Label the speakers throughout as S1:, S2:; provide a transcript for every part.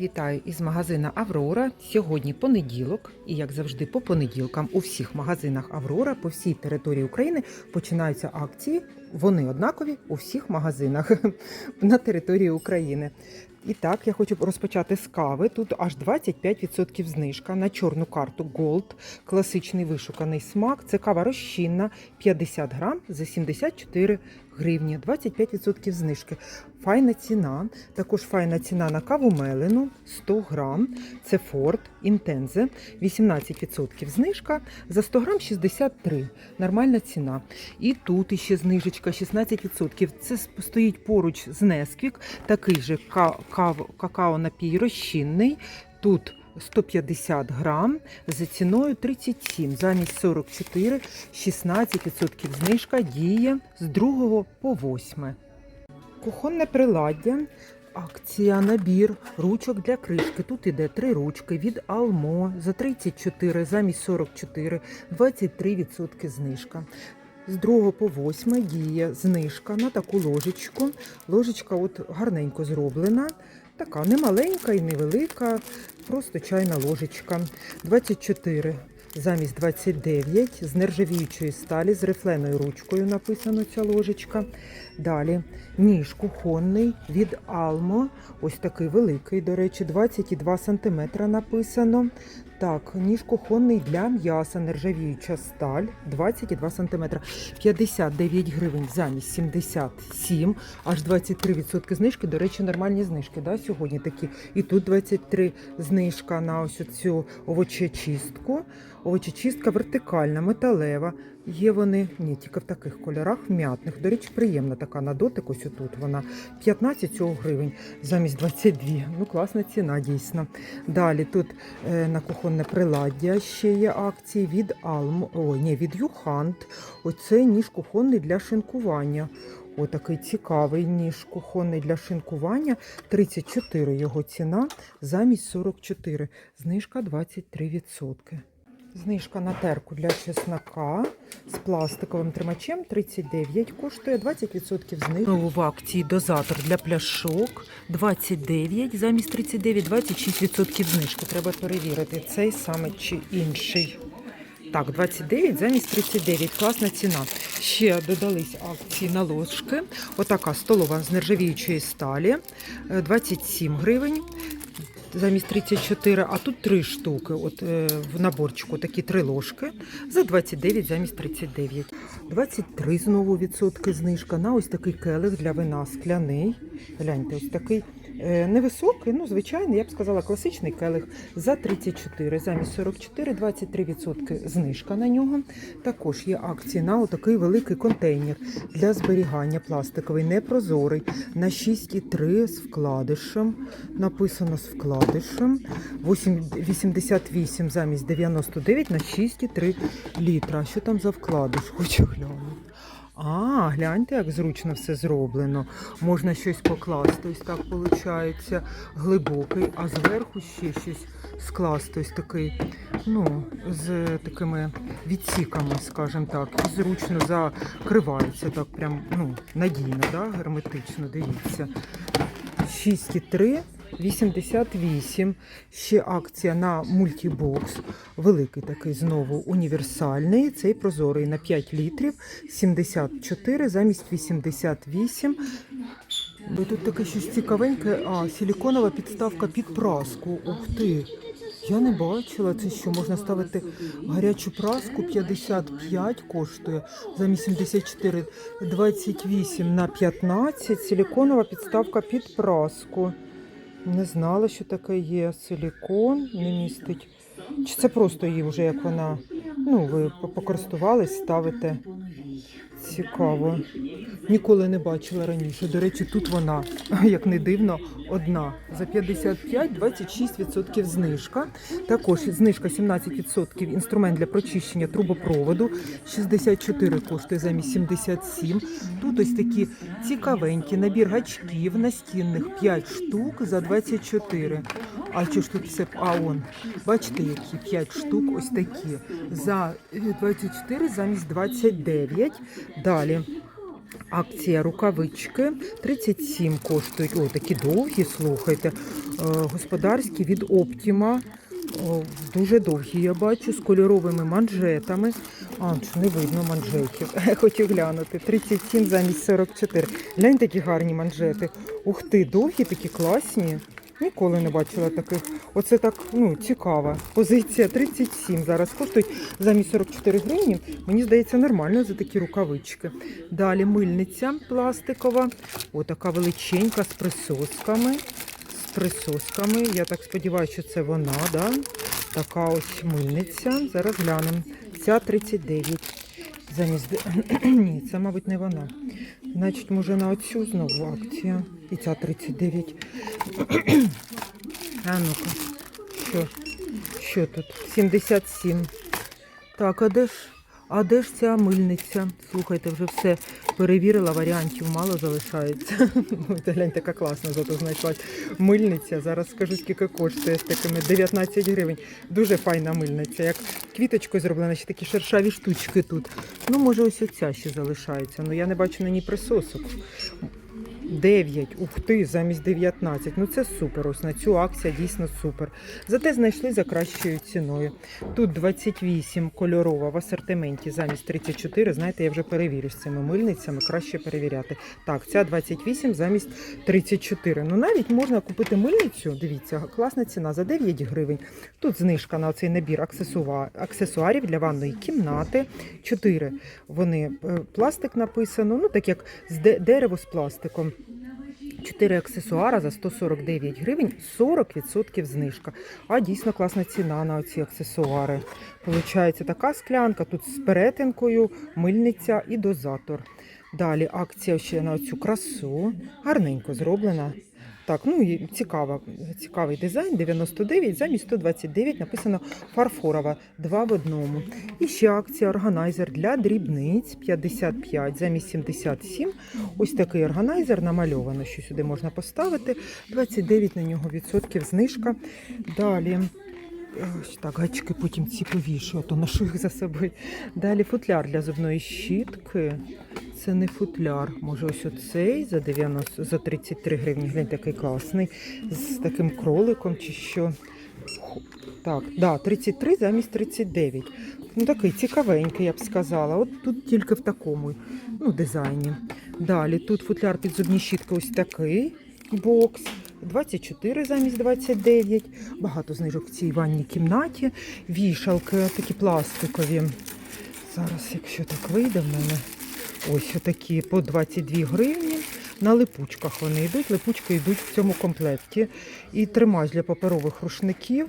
S1: Вітаю із магазина Аврора. Сьогодні понеділок, і як завжди, по понеділкам у всіх магазинах Аврора по всій території України починаються акції. Вони однакові у всіх магазинах на території України. І так, я хочу розпочати з кави. Тут аж 25% знижка на чорну карту Gold, класичний вишуканий смак. Це кава розчинна 50 грам за 74 гривні, 25% знижки. Файна ціна. Також файна ціна на каву мелену 100 грам. Це Форд Інтензе, 18% знижка. За 100 грам 63. Нормальна ціна. І тут іще знижечка 16%. Це стоїть поруч з Несквік, такий же кав- какао напій розчинний. Тут 150 грам за ціною 37, замість 44, 16% знижка діє з 2 по 8. Кухонне приладдя. Акція, набір ручок для кришки. Тут іде три ручки від Алмо за 34, замість 44, 23% знижка. З 2 по 8 діє знижка на таку ложечку. Ложечка от гарненько зроблена. Така не маленька і невелика, просто чайна ложечка. 24 замість 29 з нержавіючої сталі, з рифленою ручкою написано ця ложечка. Далі ніж кухонний від Almo. Ось такий великий, до речі, 22 см написано. Так, ніж кухонний для м'яса, нержавіюча сталь, 22 см. 59 гривень замість 77, аж 23% знижки. До речі, нормальні знижки. Да, сьогодні такі. І тут 23 знижка на ось цю овочечистку. Овочечистка вертикальна, металева. Є вони ні, тільки в таких кольорах, м'ятних. До речі, приємна така на дотик. Ось тут вона 15 цього гривень замість 22. Ну, класна ціна, дійсно. Далі тут е, на кухонне приладдя ще є акції від Almo, ой, ні, від Юхант. Оце ніж кухонний для шинкування. Отакий цікавий ніж кухонний для шинкування. 34 його ціна замість 44. Знижка 23%. Знижка на терку для чеснока з пластиковим тримачем 39 коштує 20% знижки. Знову в акції дозатор для пляшок 29 замість 39, 26% знижки. Треба перевірити цей саме чи інший. Так, 29 замість 39. Класна ціна. Ще додались акції на ложки. Отака столова з нержавіючої сталі. е, 27 гривень. Замість 34, а тут три штуки. От е, в наборчику такі три ложки за 29 замість 39. 23 знову відсотки знижка на ось такий келих для вина скляний. Гляньте, ось такий невисокий, ну звичайний, я б сказала, класичний келих за 34, замість 44, 23% знижка на нього. Також є акції на отакий великий контейнер для зберігання пластиковий, непрозорий на 6,3 з вкладишем. Написано з вкладишем. 8 88 замість 99 на 6,3 літра. Що там за вкладиш? Хочу глянути. А, гляньте, як зручно все зроблено. Можна щось покласти, ось так виходить, глибокий, а зверху ще щось скласти, ось такий, ну, з такими відсіками, скажімо так, і зручно закривається так, прям, ну, надійно, да? герметично, дивіться. 6,3. 88. Ще акція на мультібокс. Великий такий знову універсальний. Цей прозорий на 5 літрів. 74 замість 88. І тут таке щось цікавеньке. А, силіконова підставка під праску. Ух ти! Я не бачила, це що можна ставити гарячу праску 55 коштує замість 74, 28 на 15. Силіконова підставка під праску. Не знала, що таке є. Силікон не містить. Чи це просто її вже як вона? Ну, ви покористувались, ставите. Цікаво. Ніколи не бачила раніше. До речі, тут вона, як не дивно, одна. За 55-26% знижка. Також знижка 17% інструмент для прочищення трубопроводу. 64 коштує замість 77. Тут ось такі цікавенькі набір гачків настінних 5 штук за 24. А що ж тут все? А он, бачите, які 5 штук, ось такі. За е, 24 замість 29. Далі. Акція рукавички 37 коштують. О, такі довгі, слухайте. Е, Господарські від Оптіма. Дуже довгі, я бачу, з кольоровими манжетами. А, чи не видно манжетів. Хочу глянути. 37 замість 44. Глянь, такі гарні манжети. Ух ти, довгі, такі класні. Ніколи не бачила таких. Оце так ну, цікава. Позиція 37 зараз коштують замість 44 гривні. Мені здається, нормально за такі рукавички. Далі мильниця пластикова. Отака величенька з присосками. З присосками. Я так сподіваюся, що це вона, да? Така ось мильниця. Зараз глянемо. Ця 39. Замість... Ні, це, мабуть, не вона. Значить, може на оцю знову акція. І ця 39. А ну-ка, що? Що тут? 77. Так, а де ж? А де ж ця мильниця? Слухайте, вже все перевірила, варіантів мало залишається. Глянь, така класна, зато знайшлась мильниця. Зараз скажу, скільки коштує з такими 19 гривень. Дуже файна мильниця. Як квіточкою зроблена, ще такі шершаві штучки тут. Ну, може, ось оця ще залишається. Ну я не бачу на ній присосок. 9, ух ти, замість 19. Ну це супер. Ось на цю акція дійсно супер. Зате знайшли за кращою ціною. Тут 28 кольорова в асортименті замість 34. Знаєте, я вже перевірю з цими мильницями, краще перевіряти. Так, ця 28 замість 34. Ну навіть можна купити мильницю. Дивіться, класна ціна за 9 гривень. Тут знижка на цей набір аксесуа- аксесуарів для ванної кімнати. 4 вони е, пластик написано, ну так як з де- дерево з пластиком. 4 аксесуара за 149 гривень, 40% знижка. А дійсно класна ціна на ці аксесуари. Получається така склянка, тут з перетинкою, мильниця і дозатор. Далі акція ще на цю красу. Гарненько зроблена. Так, ну цікава, цікавий дизайн. 99 замість 129 написано фарфорова, два в одному. І ще акція органайзер для дрібниць 55 замість 77. Ось такий органайзер намальовано, що сюди можна поставити. 29 на нього відсотків знижка. Далі. Ось так, гачки потім ці повішу, а то ношу їх за собою. Далі футляр для зубної щітки. Це не футляр. Може, ось оцей за 90, за 33 гривні. Глянь, такий класний. З таким кроликом чи що. Так, да, 33 замість 39. Ну такий цікавенький, я б сказала. От тут тільки в такому ну, дизайні. Далі тут футляр під зубні щітки ось такий бокс. 24 замість 29. Багато знижок в цій ванній кімнаті. Вішалки такі пластикові. Зараз, якщо так вийде в мене, ось такі по 22 гривні. На липучках вони йдуть. Липучки йдуть в цьому комплекті. І тримач для паперових рушників.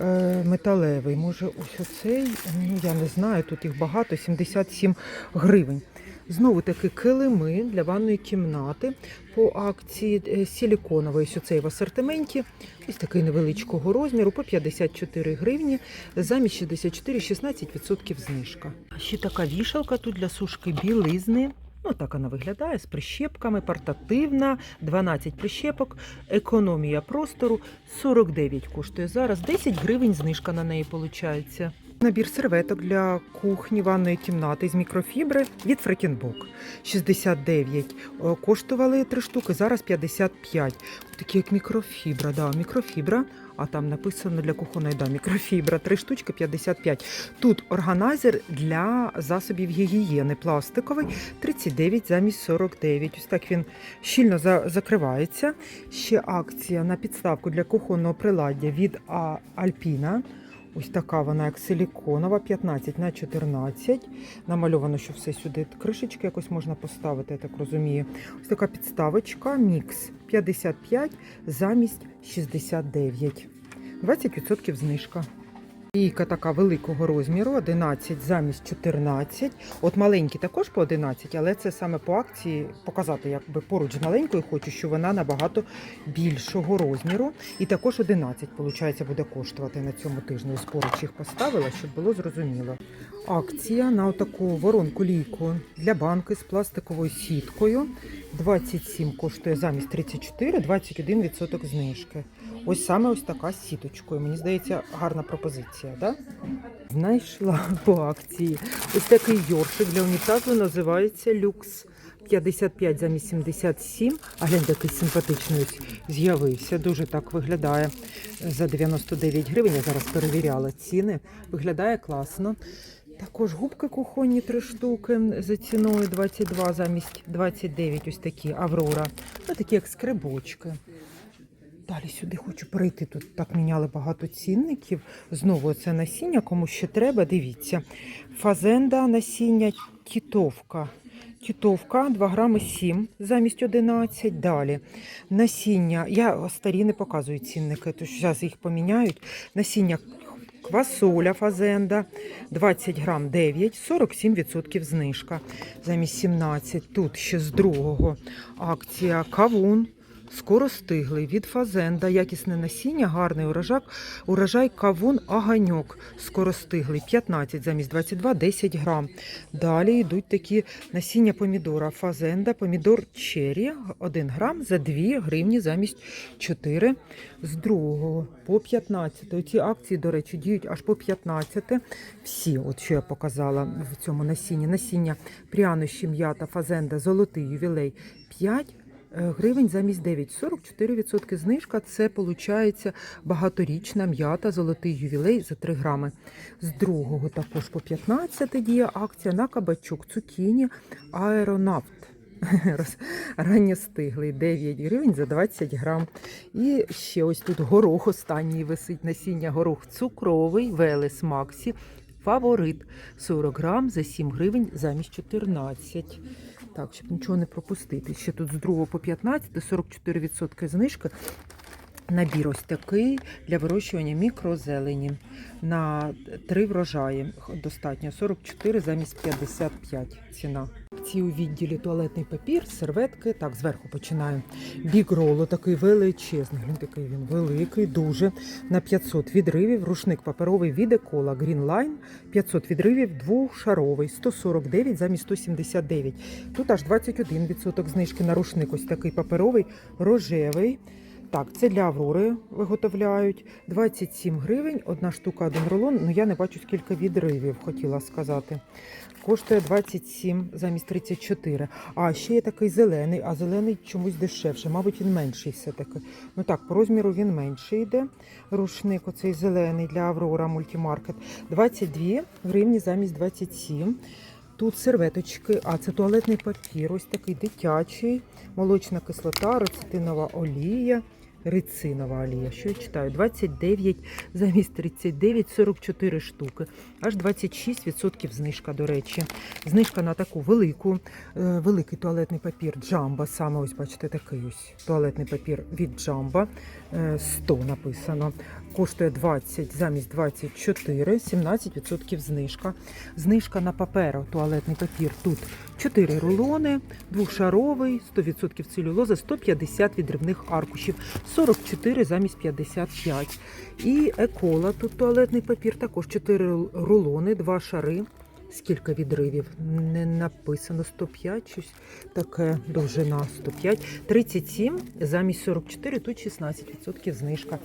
S1: е, Металевий, може, ось оцей, ну я не знаю, тут їх багато, 77 гривень. Знову таки килими для ванної кімнати по акції е, силіконовий, ось оцей в асортименті. Ось такий невеличкого розміру по 54 гривні, замість 64 16% знижка. Ще така вішалка тут для сушки білизни. Ну, так вона виглядає з прищепками, портативна, 12 прищепок, економія простору 49 коштує зараз. 10 гривень знижка на неї виходить. Набір серветок для кухні, ванної кімнати з мікрофібри від Фрекінбок. 69 Е, коштували 3 штуки, зараз 55. Такі як мікрофібра, да, мікрофібра, а там написано для кухонної да, мікрофібра, 3 штучки 55. Тут органайзер для засобів гігієни пластиковий 39 замість 49. Ось так він щільно за- закривається. Ще акція на підставку для кухонного приладдя від Альпіна. Ось така вона як силіконова, 15 на 14. Намальовано, що все сюди кришечки якось можна поставити, я так розумію. Ось така підставочка, мікс 55 замість 69. 20% знижка. Лійка така великого розміру, 11 замість 14. От маленькі також по 11, але це саме по акції показати, якби поруч з маленькою хочу, що вона набагато більшого розміру. І також 11, виходить, буде коштувати на цьому тижні. Ось поруч їх поставила, щоб було зрозуміло. Акція на таку воронку лійку для банки з пластиковою сіткою. 27 коштує замість 34, 21% знижки. Ось саме ось така з сіточкою. Мені здається, гарна пропозиція, да? Знайшла по акції. Ось такий йоршик для унітазу називається люкс. 55 замість 77. А глянь, який симпатичний з'явився. Дуже так виглядає за 99 гривень. Я зараз перевіряла ціни. Виглядає класно. Також губки кухонні 3 штуки за ціною 22 замість 29. Ось такі Аврора. Ну, такі як скрибочки. Далі сюди хочу прийти. Тут так міняли багато цінників. Знову це насіння, кому ще треба, дивіться. Фазенда насіння тітовка. Тітовка 2 грами 7 замість 11. Далі насіння. Я старі не показую цінники, то зараз їх поміняють. Насіння квасоля фазенда 20 грам 9, 47% знижка замість 17. Тут ще з другого акція кавун. Скоростиглий від фазенда, якісне насіння, гарний урожак, урожай кавун аганьок. Скоростиглий 15 замість 22, 10 грам. Далі йдуть такі насіння помідора. Фазенда, помідор черрі 1 грам за 2 гривні замість 4 з другого по 15. Ці акції, до речі, діють аж по 15. Всі, от що я показала в цьому насінні. Насіння прянощі, м'ята, фазенда, золотий ювілей 5 гривень замість 9. 44% знижка. Це виходить багаторічна м'ята, золотий ювілей за 3 грами. З другого також по 15 діє акція на кабачок, цукіні, аеронавт. Роз- Ранньостиглий 9 гривень за 20 грам. І ще ось тут горох останній висить насіння горох цукровий, Велес Максі. Фаворит 40 грам за 7 гривень замість 14. Так, щоб нічого не пропустити. Ще тут з 2 по 15, 44% знижки. Набір ось такий для вирощування мікрозелені на три врожаї. Достатньо 44 замість 55 ціна. Ці у відділі туалетний папір, серветки. Так, зверху починаю. Бігроло такий величезний. Він такий він великий, дуже на 500 відривів. Рушник паперовий від Екола Greenline 500 відривів, двошаровий, 149 замість 179. Тут аж 21% знижки на рушник. Ось такий паперовий, рожевий. Так, це для Аврори виготовляють 27 гривень, одна штука, один рулон. Ну я не бачу скільки відривів, хотіла сказати. Коштує 27 замість 34. А ще є такий зелений, а зелений чомусь дешевше. Мабуть, він менший все-таки. Ну так, по розміру він менший йде. Рушник, оцей зелений для Аврора мультимаркет. 22 гривні замість 27. Тут серветочки, а це туалетний папір, ось такий дитячий, молочна кислота, рецетинова олія, рицинова олія. Що я читаю? 29 замість 39, 44 штуки. Аж 26% знижка, до речі. Знижка на таку велику, е, великий туалетний папір Джамба. Саме ось бачите, такий ось туалетний папір від Джамба. Е, 100 написано. Коштує 20 замість 24, 17% знижка. Знижка на паперу, туалетний папір. Тут 4 рулони, двошаровий, 100% целюлоза, 150 відривних аркушів, 44 замість 55. І екола, тут туалетний папір, також 4 рулони, 2 шари. Скільки відривів? Не написано 105, щось таке довжина 105. 37 замість 44, тут 16% знижка.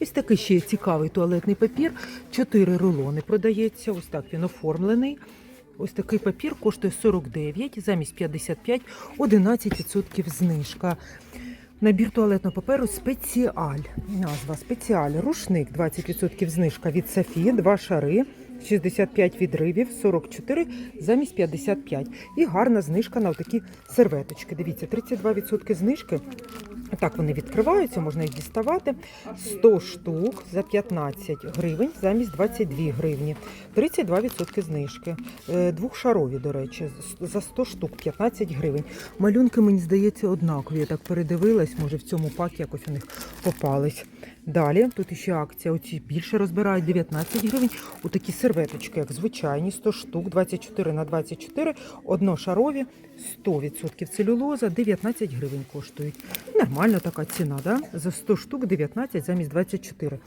S1: Ось такий ще цікавий туалетний папір. 4 рулони продається. Ось так він оформлений. Ось такий папір коштує 49, замість 55, 11% знижка. Набір туалетного паперу спеціаль. Назва спеціаль. Рушник 20% знижка від Софії, два шари. 65 відривів, 44 замість 55. І гарна знижка на такі серветочки. Дивіться, 32% знижки. Так вони відкриваються, можна їх діставати. 100 штук за 15 гривень замість 22 гривні. 32% знижки. Е, Двохшарові, до речі, за 100 штук 15 гривень. Малюнки, мені здається, однакові. Я так передивилась, може в цьому пакі якось у них попались. Далі тут ще акція. Оці більше розбирають 19 гривень. Отакі серветочки, як звичайні, 100 штук, 24 на 24, одношарові, 100% целюлоза, 19 гривень коштують. Нормальна така ціна, да? За 100 штук 19 замість 24.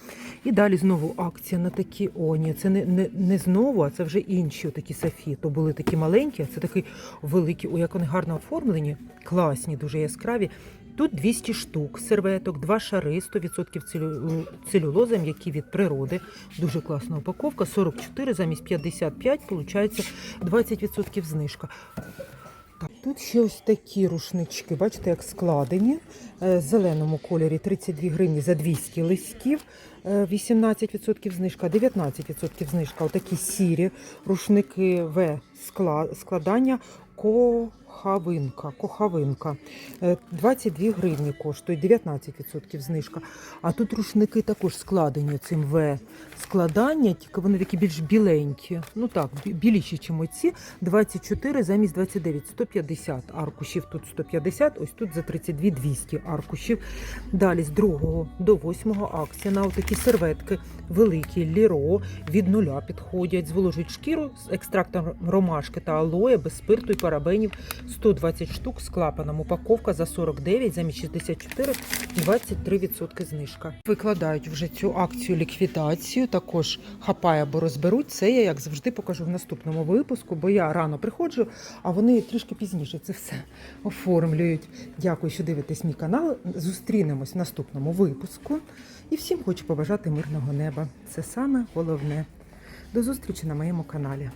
S1: І далі знову акція на такі о, ні, це не, не, не знову, а це вже інші такі Софі. То були такі маленькі, а це такі великі, о, як вони гарно оформлені, класні, дуже яскраві. Тут 200 штук, серветок, два шари, 100% целю- м'які від природи. Дуже класна упаковка. 44 замість 55, виходить 20% знижка. Тут ще ось такі рушнички, бачите, як складені. Е, В зеленому кольорі 32 гривні за 200 листків, е, 18% знижка, 19% знижка. Отакі сірі рушники В складання кохавинка. кохавинка. Е, 22 гривні коштує, 19% знижка. А тут рушники також складені цим В складання, тільки вони такі більш біленькі. Ну так, біліші, ніж оці. 24 замість 29, 150 аркушів. Тут 150, ось тут за 32 200 аркушів. Далі з 2 до 8 акція на такі серветки великі, ліро від нуля підходять, зволожують шкіру з екстрактом ромашки та алоє без спирту і парабенів 120 штук з клапаном. Упаковка за 49, замість 64, 23% знижка. Викладають вже цю акцію ліквідацію. Також хапає або розберуть. Це я, як завжди, покажу в наступному випуску, бо я рано приходжу, а вони трішки пізніше це все оформлюють. Дякую, що дивитесь мій канал. Зустрінемось в наступному випуску. І всім хочу побажати мирного неба. Це саме головне. До зустрічі на моєму каналі.